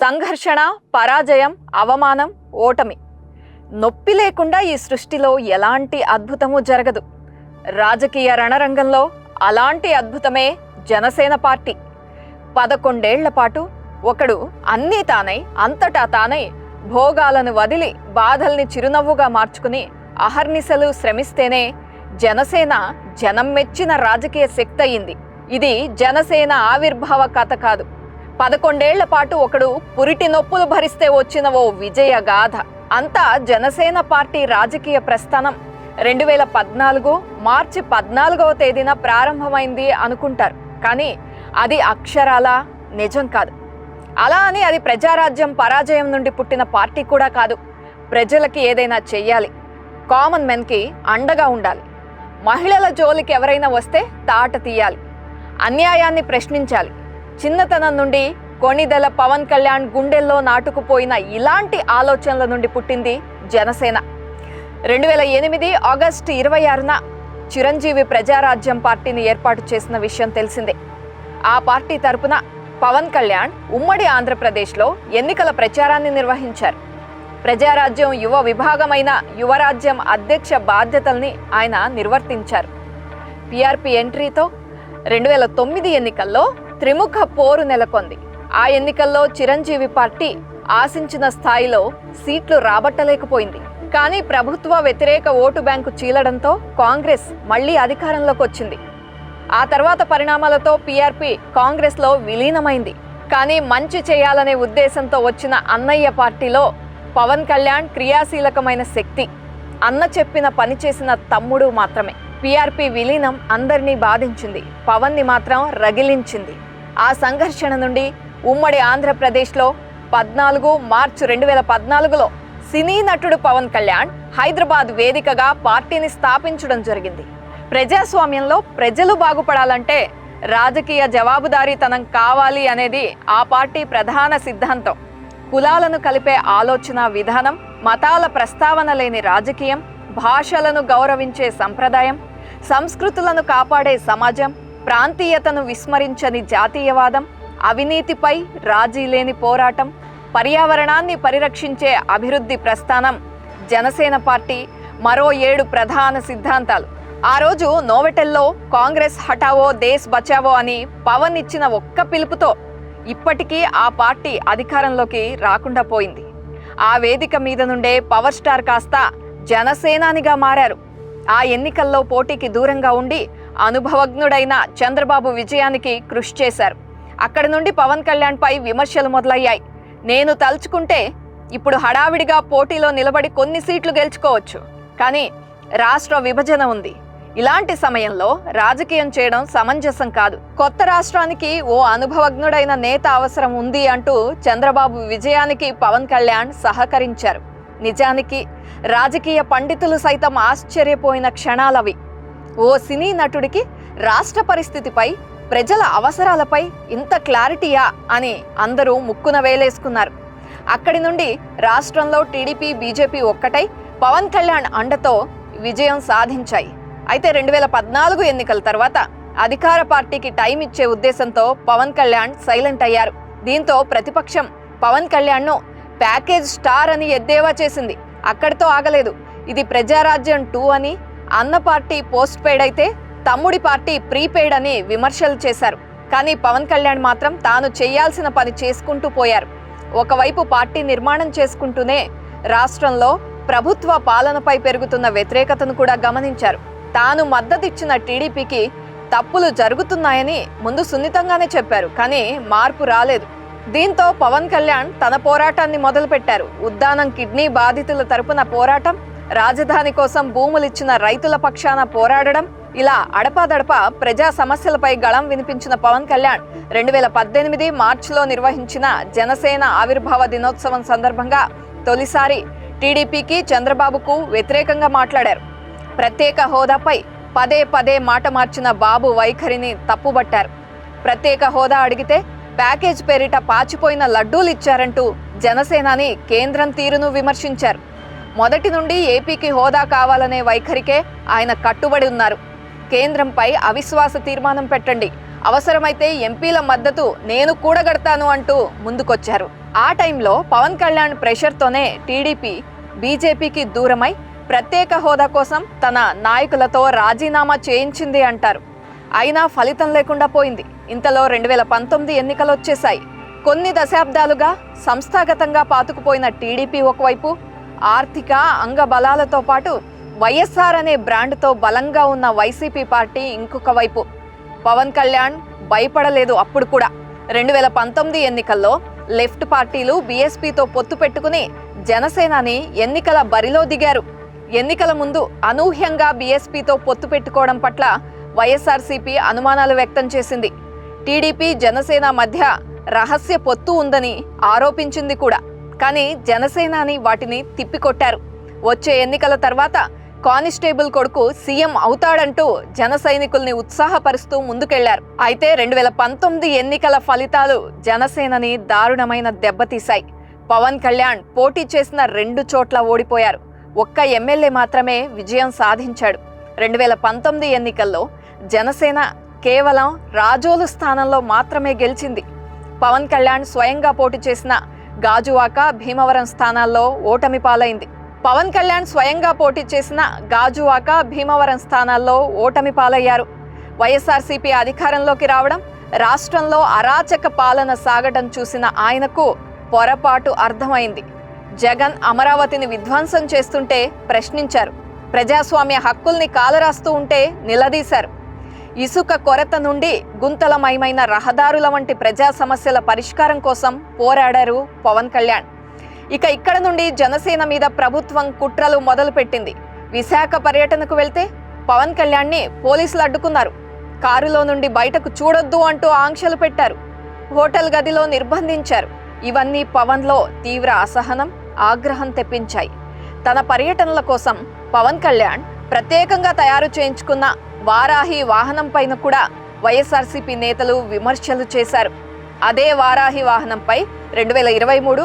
సంఘర్షణ పరాజయం అవమానం ఓటమి. నొప్పి లేకుండా ఈ సృష్టిలో ఎలాంటి అద్భుతము జరగదు. రాజకీయ రణరంగంలో అలాంటి అద్భుతమే జనసేన పార్టీ. పదకొండేళ్ళ పాటు ఒకడు అన్నీ తానై అంతటా తానై భోగాలను వదిలి బాధల్ని చిరునవ్వుగా మార్చుకుని అహర్నిశలు శ్రమిస్తేనే జనసేన జనం మెచ్చిన రాజకీయ శక్తి అయింది ఇది జనసేన ఆవిర్భావ కథ కాదు. పదకొండేళ్ళ పాటు ఒకడు పురిటి నొప్పులు భరిస్తే వచ్చిన ఓ విజయ గాథ. అంతా జనసేన పార్టీ రాజకీయ ప్రస్థానం. రెండు వేల పద్నాలుగు మార్చి పద్నాలుగవ తేదీన ప్రారంభమైంది అనుకుంటారు. కానీ అది అక్షరాల? నిజం కాదు. అలా అని అది ప్రజారాజ్యం పరాజయం నుండి పుట్టిన పార్టీ కూడా కాదు. ప్రజలకి ఏదైనా చెయ్యాలి. కామన్ మెన్కి అండగా ఉండాలి. మహిళల జోలికి ఎవరైనా వస్తే తాట తీయాలి. అన్యాయాన్ని ప్రశ్నించాలి. చిన్నతనం నుండి కొణిదెల పవన్ కళ్యాణ్ గుండెల్లో నాటుకుపోయిన ఇలాంటి ఆలోచనల నుండి పుట్టింది జనసేన. రెండు వేల ఎనిమిది ఆగస్టు ఇరవై ఆరున చిరంజీవి ప్రజారాజ్యం పార్టీని ఏర్పాటు చేసిన విషయం తెలిసిందే. ఆ పార్టీ తరపున పవన్ కళ్యాణ్ ఉమ్మడి ఆంధ్రప్రదేశ్లో ఎన్నికల ప్రచారాన్ని నిర్వహించారు. ప్రజారాజ్యం యువ విభాగమైన యువరాజ్యం అధ్యక్ష బాధ్యతల్ని ఆయన నిర్వర్తించారు. పిఆర్పి ఎంట్రీతో రెండు వేల తొమ్మిది ఎన్నికల్లో త్రిముఖ పోరు నెలకొంది. ఆ ఎన్నికల్లో చిరంజీవి పార్టీ ఆశించిన స్థాయిలో సీట్లు రాబట్టలేకపోయింది. కానీ ప్రభుత్వ వ్యతిరేక ఓటు బ్యాంకు చీలడంతో కాంగ్రెస్ మళ్ళీ అధికారంలోకి వచ్చింది ఆ తర్వాత పరిణామాలతో పీఆర్పీ కాంగ్రెస్లో విలీనమైంది. కానీ మంచి చేయాలనే ఉద్దేశంతో వచ్చిన అన్నయ్య పార్టీలో పవన్ కళ్యాణ్ క్రియాశీలకమైన శక్తి. అన్న చెప్పిన పని చేసిన తమ్ముడు మాత్రమే. పీఆర్పీ విలీనం అందరినీ బాధించింది. పవన్ని మాత్రం రగిలించింది. ఆ సంఘర్షణ నుండి ఉమ్మడి ఆంధ్రప్రదేశ్లో పద్నాలుగు మార్చి రెండు వేల పద్నాలుగులో సినీ నటుడు పవన్ కళ్యాణ్ హైదరాబాద్ వేదికగా పార్టీని స్థాపించడం జరిగింది. ప్రజాస్వామ్యంలో ప్రజలు బాగుపడాలంటే రాజకీయ జవాబుదారీతనం కావాలి అనేది ఆ పార్టీ ప్రధాన సిద్ధాంతం. కులాలను కలిపే ఆలోచన విధానం మతాల ప్రస్తావన లేని రాజకీయం భాషలను గౌరవించే సంప్రదాయం సంస్కృతులను కాపాడే సమాజం ప్రాంతీయతను విస్మరించని జాతీయవాదం అవినీతిపై రాజీ లేని పోరాటం పర్యావరణాన్ని పరిరక్షించే అభివృద్ధి ప్రస్థానం జనసేన పార్టీ మరో ఏడు ప్రధాన సిద్ధాంతాలు. ఆ రోజు నోవెటెల్లో కాంగ్రెస్ హటావో దేశ్ బచావో అని పవన్ ఇచ్చిన ఒక్క పిలుపుతో ఇప్పటికీ ఆ పార్టీ అధికారంలోకి రాకుండా పోయింది. ఆ వేదిక మీద నుండే పవర్ స్టార్ కాస్త జనసేనానిగా మారారు. ఆ ఎన్నికల్లో పోటీకి దూరంగా ఉండి అనుభవజ్ఞుడైన చంద్రబాబు విజయానికి కృషి చేశారు. అక్కడి నుండి పవన్ కళ్యాణ్పై విమర్శలు మొదలయ్యాయి. నేను తలుచుకుంటే ఇప్పుడు హడావిడిగా పోటీలో నిలబడి కొన్ని సీట్లు గెలుచుకోవచ్చు. కానీ రాష్ట్ర విభజన ఉంది. ఇలాంటి సమయంలో రాజకీయం చేయడం సమంజసం కాదు. కొత్త రాష్ట్రానికి ఓ అనుభవజ్ఞుడైన నేత అవసరం ఉంది అంటూ చంద్రబాబు విజయానికి పవన్ కళ్యాణ్ సహకరించారు. నిజానికి రాజకీయ పండితులు సైతం ఆశ్చర్యపోయిన క్షణాలవి. ఓ సినీ నటుడికి రాష్ట్ర పరిస్థితిపై ప్రజల అవసరాలపై ఇంత క్లారిటీయా అని అందరూ ముక్కున వేలేసుకున్నారు. అక్కడి నుండి రాష్ట్రంలో టీడీపీ బీజేపీ ఒక్కటై పవన్ కళ్యాణ్ అండతో విజయం సాధించాయి. అయితే రెండు వేల పద్నాలుగు ఎన్నికల తర్వాత అధికార పార్టీకి టైం ఇచ్చే ఉద్దేశంతో పవన్ కళ్యాణ్ సైలెంట్ అయ్యారు. దీంతో ప్రతిపక్షం పవన్ కళ్యాణ్ను ప్యాకేజ్ స్టార్ అని ఎద్దేవా చేసింది. అక్కడితో ఆగలేదు. ఇది ప్రజారాజ్యం టూ అని అన్న పార్టీ పోస్ట్ పెయిడ్ అయితే తమ్ముడి పార్టీ ప్రీపెయిడ్ అని విమర్శలు చేశారు. కానీ పవన్ కళ్యాణ్ మాత్రం తాను చేయాల్సిన పని చేసుకుంటూ పోయారు. ఒకవైపు పార్టీ నిర్మాణం చేసుకుంటూనే రాష్ట్రంలో ప్రభుత్వ పాలనపై పెరుగుతున్న వ్యతిరేకతను కూడా గమనించారు. తాను మద్దతిచ్చిన టీడీపీకి తప్పులు జరుగుతున్నాయని ముందు సున్నితంగానే చెప్పారు కానీ మార్పు రాలేదు. దీంతో పవన్ కళ్యాణ్ తన పోరాటాన్ని మొదలుపెట్టారు. ఉద్దానం కిడ్నీ బాధితుల తరపున పోరాటం రాజధాని కోసం భూములిచ్చిన రైతుల పక్షాన పోరాడడం ఇలా అడపాదడప ప్రజా సమస్యలపై గళం వినిపించిన పవన్ కళ్యాణ్ రెండు వేల పద్దెనిమిది మార్చిలో నిర్వహించిన జనసేన ఆవిర్భావ దినోత్సవం సందర్భంగా తొలిసారి టీడీపీకి చంద్రబాబుకు వ్యతిరేకంగా మాట్లాడారు. ప్రత్యేక హోదాపై పదే పదే మాట మార్చిన బాబు వైఖరిని తప్పుబట్టారు. ప్రత్యేక హోదా అడిగితే ప్యాకేజ్ పేరిట పాచిపోయిన లడ్డూలు ఇచ్చారంటూ జనసేనాని కేంద్రం తీరును విమర్శించారు. మొదటి నుండి ఏపీకి హోదా కావాలనే వైఖరికే ఆయన కట్టుబడి ఉన్నారు. కేంద్రంపై అవిశ్వాస తీర్మానం పెట్టండి. అవసరమైతే ఎంపీల మద్దతు నేను కూడగడతాను అంటూ ముందుకొచ్చారు. ఆ టైంలో పవన్ కళ్యాణ్ ప్రెషర్తోనే టీడీపీ బీజేపీకి దూరమై ప్రత్యేక హోదా కోసం తన నాయకులతో రాజీనామా చేయించింది అంటారు. అయినా ఫలితం లేకుండా పోయింది. ఇంతలో రెండు వేల పంతొమ్మిది ఎన్నికలు వచ్చేశాయి కొన్ని దశాబ్దాలుగా సంస్థాగతంగా పాతుకుపోయిన టీడీపీ ఒకవైపు ఆర్థిక అంగబలాలతో పాటు వైఎస్ఆర్ అనే బ్రాండ్తో బలంగా ఉన్న వైసీపీ పార్టీ ఇంకొక వైపు. పవన్ కళ్యాణ్ భయపడలేదు అప్పుడు కూడా. రెండు వేల పంతొమ్మిది ఎన్నికల్లో లెఫ్ట్ పార్టీలు బీఎస్పీతో పొత్తు పెట్టుకుని జనసేనని ఎన్నికల బరిలో దిగారు. ఎన్నికల ముందు అనూహ్యంగా బీఎస్పీతో పొత్తు పెట్టుకోవడం పట్ల వైఎస్ఆర్సీపీ అనుమానాలు వ్యక్తం చేసింది. టీడీపీ జనసేన మధ్య రహస్య పొత్తు ఉందని ఆరోపించింది కూడా. కానీ జనసేనాని వాటిని తిప్పికొట్టారు. వచ్చే ఎన్నికల తర్వాత కానిస్టేబుల్ కొడుకు సీఎం అవుతాడంటూ జన సైనికుల్ని ఉత్సాహపరుస్తూ ముందుకెళ్ళారు. అయితే రెండు వేల పంతొమ్మిది ఎన్నికల ఫలితాలు జనసేనని దారుణమైన దెబ్బతీశాయి. పవన్ కళ్యాణ్ పోటీ చేసిన రెండు చోట్ల ఓడిపోయారు. ఒక్క ఎమ్మెల్యే మాత్రమే విజయం సాధించాడు. రెండు వేల పంతొమ్మిది ఎన్నికల్లో జనసేన కేవలం రాజోలు స్థానంలో మాత్రమే గెలిచింది. పవన్ కళ్యాణ్ స్వయంగా పోటీ చేసిన గాజువాక భీమవరం స్థానాల్లో ఓటమి పాలైంది. పవన్ కళ్యాణ్ స్వయంగా పోటీ చేసిన గాజువాక భీమవరం స్థానాల్లో ఓటమి పాలయ్యారు. వైఎస్ఆర్సీపీ అధికారంలోకి రావడం రాష్ట్రంలో అరాచక పాలన సాగటం చూసిన ఆయనకు పొరపాటు అర్థమైంది. జగన్ అమరావతిని విధ్వంసం చేస్తుంటే ప్రశ్నించారు. ప్రజాస్వామ్య హక్కుల్ని కాలరాస్తూ ఉంటే నిలదీశారు. ఇసుక కొరత నుండి గుంతలమయమైన రహదారుల వంటి ప్రజా సమస్యల పరిష్కారం కోసం పోరాడారు పవన్ కళ్యాణ్. ఇక ఇక్కడ నుండి జనసేన మీద ప్రభుత్వం కుట్రలు మొదలుపెట్టింది. విశాఖ పర్యటనకు వెళ్తే పవన్ కళ్యాణ్ని పోలీసులు అడ్డుకున్నారు. కారులో నుండి బయటకు చూడొద్దు అంటూ ఆంక్షలు పెట్టారు. హోటల్ గదిలో నిర్బంధించారు. ఇవన్నీ పవన్లో తీవ్ర అసహనం ఆగ్రహం తెప్పించాయి. తన పర్యటనల కోసం పవన్ కళ్యాణ్ ప్రత్యేకంగా తయారు చేయించుకున్న వారాహి వాహనం పైన కూడా వైఎస్ఆర్సీపీ నేతలు విమర్శలు చేశారు. అదే వారాహి వాహనంపై రెండు వేల ఇరవై మూడు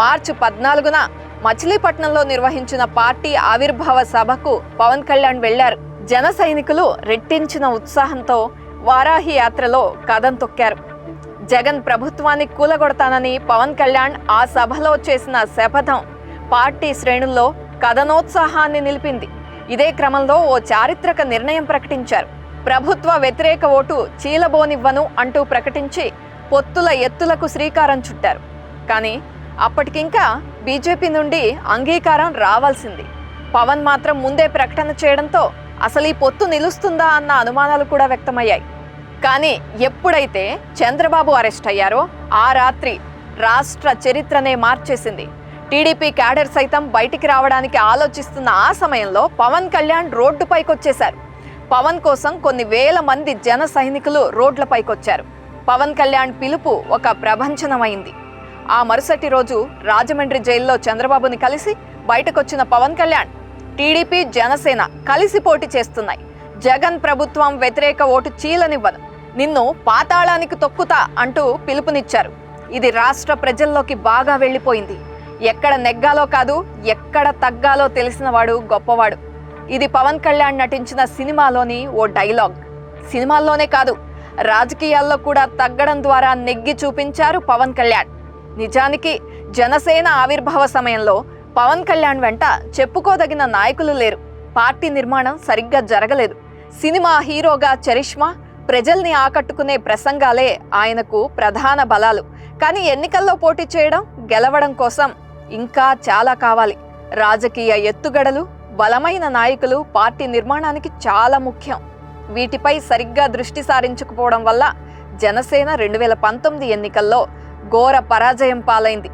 మార్చి పద్నాలుగున మచిలీపట్నంలో నిర్వహించిన పార్టీ ఆవిర్భావ సభకు పవన్ కళ్యాణ్ వెళ్ళారు. జన సైనికులు రెట్టించిన ఉత్సాహంతో వారాహి యాత్రలో కథం తొక్కారు. జగన్ ప్రభుత్వాన్ని కూలగొడతానని పవన్ కళ్యాణ్ ఆ సభలో చేసిన శపథం పార్టీ శ్రేణుల్లో కథనోత్సాహాన్ని నిలిపింది. ఇదే క్రమంలో ఓ చారిత్రక నిర్ణయం ప్రకటించారు. ప్రభుత్వ వ్యతిరేక ఓటు చీలబోనివ్వను అంటూ ప్రకటించి పొత్తుల ఎత్తులకు శ్రీకారం చుట్టారు. కానీ అప్పటికింకా బీజేపీ నుండి అంగీకారం రావాల్సింది. పవన్ మాత్రం ముందే ప్రకటన చేయడంతో అసలు ఈ పొత్తు నిలుస్తుందా అన్న అనుమానాలు కూడా వ్యక్తమయ్యాయి. కానీ ఎప్పుడైతే చంద్రబాబు అరెస్ట్ అయ్యారో ఆ రాత్రి రాష్ట్ర చరిత్రనే మార్చేసింది. టీడీపీ క్యాడర్ సైతం బయటికి రావడానికి ఆలోచిస్తున్న ఆ సమయంలో పవన్ కళ్యాణ్ రోడ్డుపైకి వచ్చేశారు పవన్ కోసం కొన్ని వేల మంది జన సైనికులు రోడ్లపైకొచ్చారు పవన్ కళ్యాణ్ పిలుపు ఒక ప్రభంచనమైంది ఆ మరుసటి రోజు రాజమండ్రి జైల్లో చంద్రబాబుని కలిసి బయటకొచ్చిన పవన్ కళ్యాణ్ టీడీపీ జనసేన కలిసి పోటీ చేస్తున్నాయి. జగన్ ప్రభుత్వం వ్యతిరేక ఓటు చీలనివ్వను. నిన్ను పాతాళానికి తొక్కుతా అంటూ పిలుపునిచ్చారు. ఇది రాష్ట్ర ప్రజల్లోకి బాగా వెళ్ళిపోయింది. ఎక్కడ నెగ్గాలో కాదు ఎక్కడ తగ్గాలో తెలిసినవాడు గొప్పవాడు. ఇది పవన్ కళ్యాణ్ నటించిన సినిమాలోని ఓ డైలాగ్. సినిమాల్లోనే కాదు రాజకీయాల్లో కూడా తగ్గడం ద్వారా నెగ్గి చూపించారు పవన్ కళ్యాణ్. నిజానికి జనసేన ఆవిర్భావ సమయంలో పవన్ కళ్యాణ్ వెంట చెప్పుకోదగిన నాయకులు లేరు. పార్టీ నిర్మాణం సరిగ్గా జరగలేదు. సినిమా హీరోగా చరిష్మా ప్రజల్ని ఆకట్టుకునే ప్రసంగాలే ఆయనకు ప్రధాన బలాలు. కానీ ఎన్నికల్లో పోటీ చేయడం గెలవడం కోసం ఇంకా చాలా కావాలి. రాజకీయ ఎత్తుగడలు బలమైన నాయకులు పార్టీ నిర్మాణానికి చాలా ముఖ్యం. వీటిపై సరిగ్గా దృష్టి సారించకపోవడం వల్ల జనసేన రెండు వేల పంతొమ్మిది ఎన్నికల్లో ఘోర పరాజయం పాలైంది.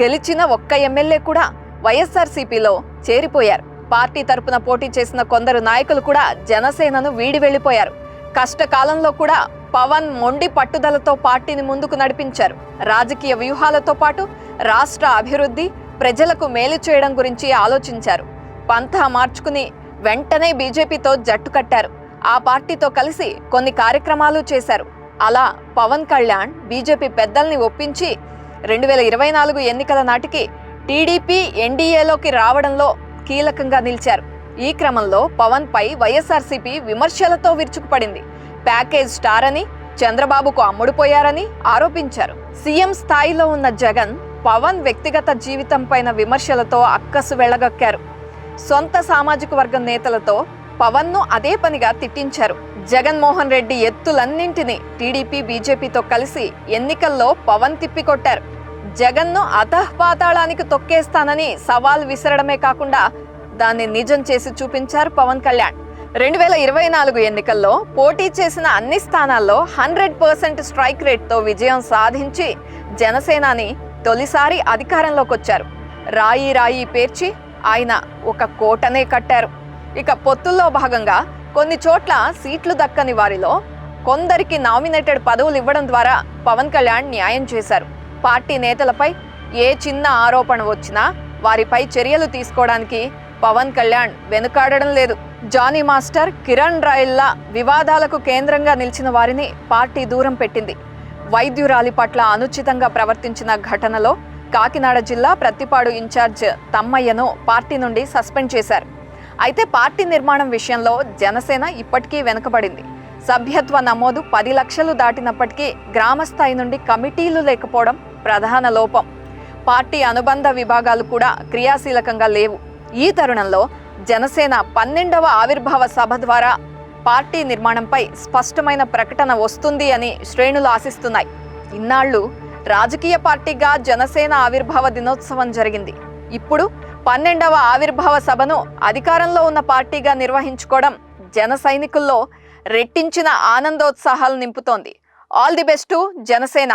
గెలిచిన ఒక్క ఎమ్మెల్యే కూడా వైఎస్ఆర్సీపీలో చేరిపోయారు. పార్టీ తరపున పోటీ చేసిన కొందరు నాయకులు కూడా జనసేనను వీడి వెళ్ళిపోయారు. కష్టకాలంలో కూడా పవన్ మొండి పట్టుదలతో పార్టీని ముందుకు నడిపించారు. రాజకీయ వ్యూహాలతో పాటు రాష్ట్ర అభివృద్ధి ప్రజలకు మేలు చేయడం గురించి ఆలోచించారు. పంథా మార్చుకుని వెంటనే బీజేపీతో జట్టు కట్టారు. ఆ పార్టీతో కలిసి కొన్ని కార్యక్రమాలు చేశారు. అలా పవన్ కళ్యాణ్ బీజేపీ పెద్దల్ని ఒప్పించి రెండు వేల ఇరవై నాలుగు ఎన్నికల నాటికి టీడీపీ ఎన్డీఏలోకి రావడంలో కీలకంగా నిలిచారు. ఈ క్రమంలో పవన్ పై వైఎస్ఆర్సీపీ విమర్శలతో విరుచుకుపడింది. ప్యాకేజ్ స్టార్ అని చంద్రబాబుకు అమ్ముడుపోయారని ఆరోపించారు. సీఎం స్థాయిలో ఉన్న జగన్ పవన్ వ్యక్తిగత జీవితం పైన విమర్శలతో అక్కసు వెళ్ళగక్కారు సొంత సామాజిక వర్గం నేతలతో పవన్ను అదే పనిగా తిట్టించారు. జగన్మోహన్ రెడ్డి ఎత్తులన్నింటినీ టీడీపీ బీజేపీతో కలిసి ఎన్నికల్లో పవన్ తిప్పికొట్టారు. జగన్ను అధఃపాతాళానికి తొక్కేస్తానని సవాల్ విసరడమే కాకుండా దాన్ని నిజం చేసి చూపించారు పవన్ కళ్యాణ్. రెండు వేల ఇరవై నాలుగు ఎన్నికల్లో పోటీ చేసిన అన్ని స్థానాల్లో హండ్రెడ్ పర్సెంట్ స్ట్రైక్ రేట్తో విజయం సాధించి జనసేనాని తొలిసారి అధికారంలోకి వచ్చారు. రాయి రాయి పేర్చి ఆయన ఒక కోటనే కట్టారు. ఇక పొత్తుల్లో భాగంగా కొన్ని చోట్ల సీట్లు దక్కని వారిలో కొందరికి నామినేటెడ్ పదవులు ఇవ్వడం ద్వారా పవన్ కళ్యాణ్ న్యాయం చేశారు. పార్టీ నేతలపై ఏ చిన్న ఆరోపణ వచ్చినా వారిపై చర్యలు తీసుకోవడానికి పవన్ కళ్యాణ్ వెనుకాడడం లేదు. జానీ మాస్టర్ కిరణ్ రాయల్లా వివాదాలకు కేంద్రంగా నిలిచిన వారిని పార్టీ దూరం పెట్టింది. వైద్యురాలి పట్ల అనుచితంగా ప్రవర్తించిన ఘటనలో కాకినాడ జిల్లా ప్రత్తిపాడు ఇన్ఛార్జ్ తమ్మయ్యను పార్టీ నుండి సస్పెండ్ చేశారు. అయితే పార్టీ నిర్మాణం విషయంలో జనసేన ఇప్పటికీ వెనుకబడింది. సభ్యత్వ నమోదు పది లక్షలు దాటినప్పటికీ గ్రామస్థాయి నుండి కమిటీలు లేకపోవడం ప్రధాన లోపం. పార్టీ అనుబంధ విభాగాలు కూడా క్రియాశీలకంగా లేవు. ఈ తరుణంలో జనసేన పన్నెండవ ఆవిర్భావ సభ ద్వారా పార్టీ నిర్మాణంపై స్పష్టమైన ప్రకటన వస్తుంది అని శ్రేణులు ఆశిస్తున్నాయి. ఇన్నాళ్ళు రాజకీయ పార్టీగా జనసేన ఆవిర్భావ దినోత్సవం జరిగింది. ఇప్పుడు పన్నెండవ ఆవిర్భావ సభను అధికారంలో ఉన్న పార్టీగా నిర్వహించుకోవడం జన సైనికుల్లో రెట్టించిన ఆనందోత్సాహాలు నింపుతోంది. All the best Janasena.